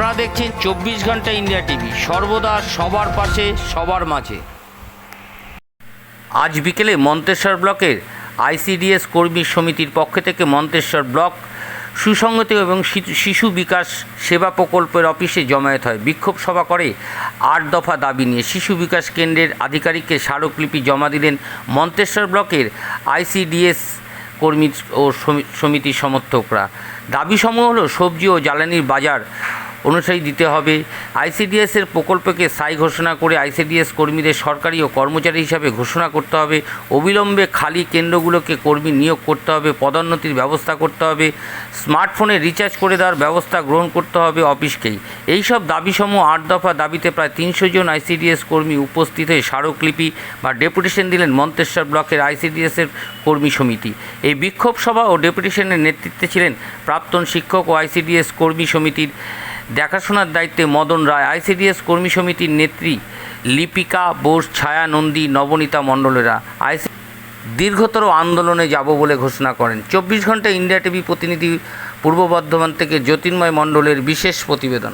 আপনারা দেখছেন চব্বিশ ঘণ্টা ইন্ডিয়া টিভি। সর্বদা সবার পাশে, সবার মাঝে। আজ বিকেলে মন্তেশ্বর ব্লকের আইসিডিএস কর্মী সমিতির পক্ষ থেকে মন্তেশ্বর ব্লক সুসংহতি এবং শিশু বিকাশ সেবা প্রকল্পের অফিসে জমায়েত হয়। বিক্ষোভ সভা করে আট দফা দাবি নিয়ে শিশু বিকাশ কেন্দ্রের আধিকারিককে স্মারকলিপি জমা দিলেন মন্তেশ্বর ব্লকের আইসিডিএস কর্মী ও সমিতির সমর্থকরা। দাবিসমূহ হলো সবজি ও জ্বালানির বাজার অনুসারী দিতে হবে। আইসিডিএসের প্রকল্পকে স্থায়ী ঘোষণা করে আইসিডিএস কর্মীদের সরকারি ও কর্মচারী হিসাবে ঘোষণা করতে হবে। অবিলম্বে খালি কেন্দ্রগুলোকে কর্মী নিয়োগ করতে হবে, পদোন্নতির ব্যবস্থা করতে হবে, স্মার্টফোনে রিচার্জ করে দেওয়ার ব্যবস্থা গ্রহণ করতে হবে অফিসকেই। এইসব দাবিসমূহ আট দফা দাবিতে প্রায় তিনশো জন আইসিডিএস কর্মী উপস্থিত হয়ে স্মারকলিপি বা ডেপুটেশন দিলেন মন্তেশ্বর ব্লকের আইসিডিএসের কর্মী সমিতি। এই বিক্ষোভ সভা ও ডেপুটেশনের নেতৃত্বে ছিলেন প্রাক্তন শিক্ষক ও আইসিডিএস কর্মী সমিতির দেখাশোনার দায়িত্বে মদন রায়, আইসিডিএস কর্মী সমিতির নেত্রী লিপিকা বোস ছায়া নন্দী নবনীতা মণ্ডলেরা। আইসি দীর্ঘতর আন্দোলনে যাব বলে ঘোষণা করেন। চব্বিশ ঘণ্টা ইন্ডিয়া টিভি প্রতিনিধি পূর্ব বর্ধমান থেকে জ্যোতির্ময় মণ্ডলের বিশেষ প্রতিবেদন।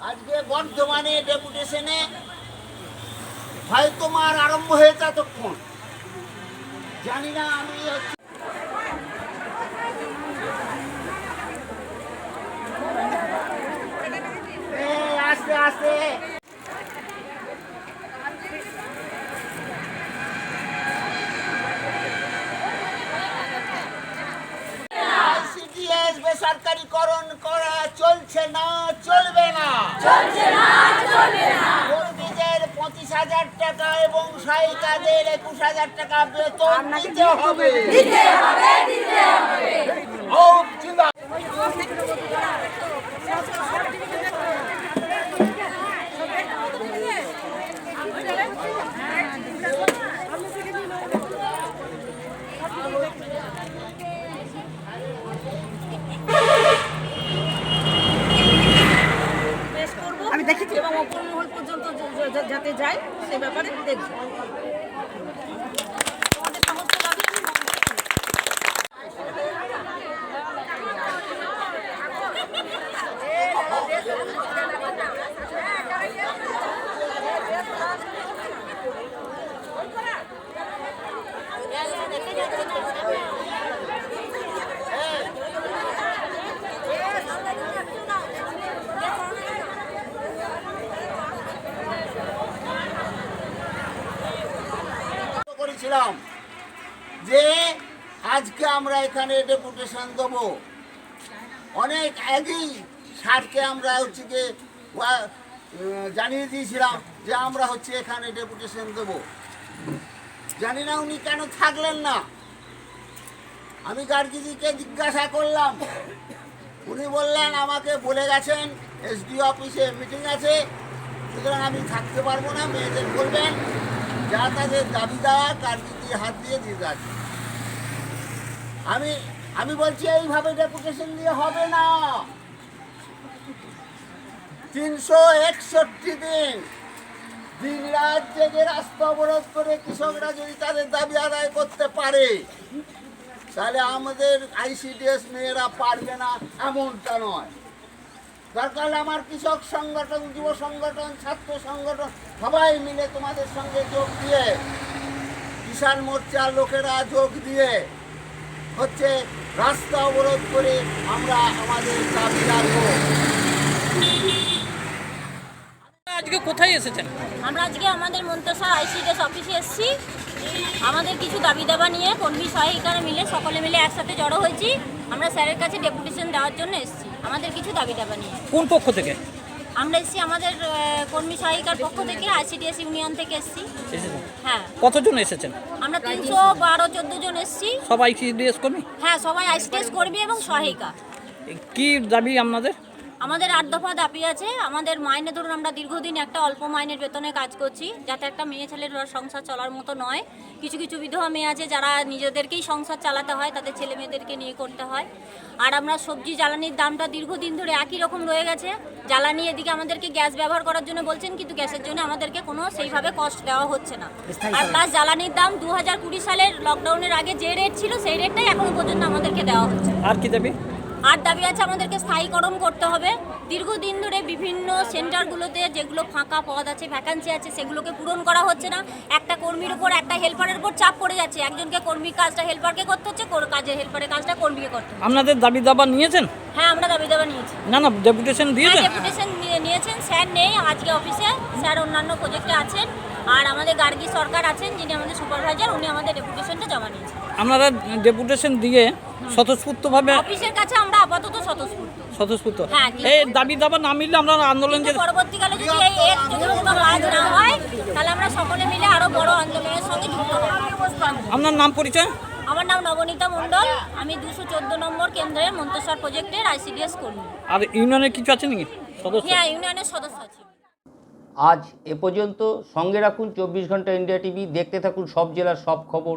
আজকে বর্ধমানে ডেপুটেশনে হয়তো মার আরম্ভ হয়েছে এতক্ষণ। জানি না আমি এই, আস্তে আস্তে না চলবে না। চলছে না চলবে না। কর্মীদের পঁচিশ হাজার টাকা এবং সহায়িকাদের একুশ হাজার টাকা বেতন দিতে হবে। ও, জিন্দাবাদ। পেশ করব আমি দেখেছি এবং অপর মহল পর্যন্ত যাতে যায় সে ব্যাপারে দেখব। করেছিলাম যে আজকে আমরা এখানে ডেপুটেশন দেব। অনেক আগেই স্যারকে আমরা হচ্ছে যে জানিয়ে দিয়েছিলাম যে আমরা হচ্ছে এখানে ডেপুটেশন দেব। জানি না উনি কেন থাকলেন না। আমি গার্গিজিকে জিজ্ঞাসা করলাম। উনি বললেন, আমাকে বলে গেছেন, এসডি অফিসে মিটিং আছে, সুতরাং আমি থাকতে পারব না, মেয়েদের বলবেন। যা তাদের দাবি দেওয়া কার্যকরী হাত দিয়ে দিয়ে যাচ্ছে আমি আমি বলছি, এইভাবে ডেপুটেশন দিয়ে হবে না। তিনশো একষট্টি দিন দিন রাত জেগে রাস্তা অবরোধ করে কৃষকরা যদি তাদের দাবি আদায় করতে পারে, তাহলে আমাদের আইসিডিএস মেয়েরা পারবে না, এমনটা নয়। দরকার হলে আমার কৃষক সংগঠন যুব সংগঠন ছাত্র সংগঠন সবাই মিলে তোমাদের সঙ্গে যোগ দিয়ে কিষাণ মোর্চার লোকেরা যোগ দিয়ে হচ্ছে রাস্তা অবরোধ করে আমরা আমাদের দাবি রাখব। আজকে কোথায় এসেছেন? আমরা আজকে আমাদের মন্তসর আইসিডিএস অফিসে এসেছি। আমাদের কিছু দাবি দাবা নিয়ে কর্মী সহায়িকারা মিলে সকলে মিলে একসাথে জড়ো হয়েছি। আমরা স্যারের কাছে ডেপুটেশন দেওয়ার জন্য এসেছি। আমাদের কিছু দাবি দাবা নিয়ে কোন পক্ষ থেকে? আমরা এসেছি আমাদের কর্মী সহায়িকার পক্ষ থেকে আইসিডিএস ইউনিয়ন থেকে এসেছি। হ্যাঁ। কতজন এসেছেন? আমরা তিনশো বারো চোদ্দ জন এসেছি। সবাই আইসিডিএস কর্মী? হ্যাঁ সবাই আইসিডিএস কর্মী এবং সহায়িকা। কি দাবি আপনাদের? আমাদের আট দফা দাবি আছে। আমাদের মাইনে ধরুন আমরা দীর্ঘদিন একটা অল্প মাইনের বেতনে কাজ করছি যাতে একটা মেয়ে ছেলের সংসার চলার মতো নয়। কিছু কিছু বিধবা মেয়ে আছে যারা নিজেদেরকেই সংসার চালাতে হয় তাদের ছেলে মেয়েদেরকে নিয়ে করতে হয়। আর আমরা সবজি জ্বালানির দামটা দীর্ঘদিন ধরে একই রকম রয়ে গেছে। জ্বালানি এদিকে আমাদেরকে গ্যাস ব্যবহার করার জন্য বলছেন কিন্তু গ্যাসের জন্য আমাদেরকে কোনো সেইভাবে কষ্ট দেওয়া হচ্ছে না। আর প্লাস জ্বালানির দাম দু হাজার কুড়ি সালের লকডাউনের আগে যে রেট ছিল সেই রেটটাই এখনও পর্যন্ত আমাদেরকে দেওয়া হচ্ছে। আর কি দাবি? আর দাবি আছে আমাদেরকে স্থায়ীকরণ করতে হবে। দীর্ঘদিন ধরে বিভিন্ন সেন্টারগুলোতে যেগুলো ফাঁকা পদ আছে ভ্যাকান্সি আছে সেগুলোকে পূরণ করা হচ্ছে না। একটা কর্মীর উপর একটা হেল্পারের উপর চাপ পড়ে যাচ্ছে। একজনকে কর্মী কাজটা হেল্পারকে করতে হচ্ছে কাজের হেল্পারের কাজটা কর্মীকে করতে হচ্ছে। আপনাদের দাবি দাবা নিয়েছেন? হ্যাঁ আমরা দাবি দাবা নিয়েছি। না না ডেপুটেশন হ্যাঁ দিয়েছেন? ডেপুটেশন নিয়েছেন স্যার নেই আজকে অফিসে স্যার অন্যান্য প্রজেক্টে আছেন। আর আমাদের গার্গী সরকার আছেন যিনি আমাদের সুপারভাইজার উনি আমাদের ডেপুটেশনটা জমা নিয়েছেন আপনারা ডেপুটেশন দিয়ে স্বতঃস্ফূর্তভাবে অফিসের কাছে আমরা আপাতত স্বতঃস্ফূর্ত। স্বতঃস্ফূর্ত। হ্যাঁ, এই দাবি দাবা না মিললে আমরা আন্দোলন যে পরবর্তীকালে যদি এই এর যদি কোনো কাজ না হয় তাহলে আমরা সকলে মিলে আরও বড় আন্দোলনের সঙ্গে যুক্ত হব। আপনার নাম পরিচয়? আমার নাম নবনীতা মণ্ডল। আমি দুশো চোদ্দ নম্বর কেন্দ্রের মন্তসর প্রজেক্টের আইসিডিএস কর্মী। আর ইউনিয়নের কিছু আছে নাকি? সদস্য? হ্যাঁ ইউনিয়নের সদস্য আছি। আজ এ পর্যন্ত সঙ্গে রাখুন চব্বিশ ঘণ্টা ইন্ডিয়া টিভি দেখতে থাকুন সব জেলার সব খবর।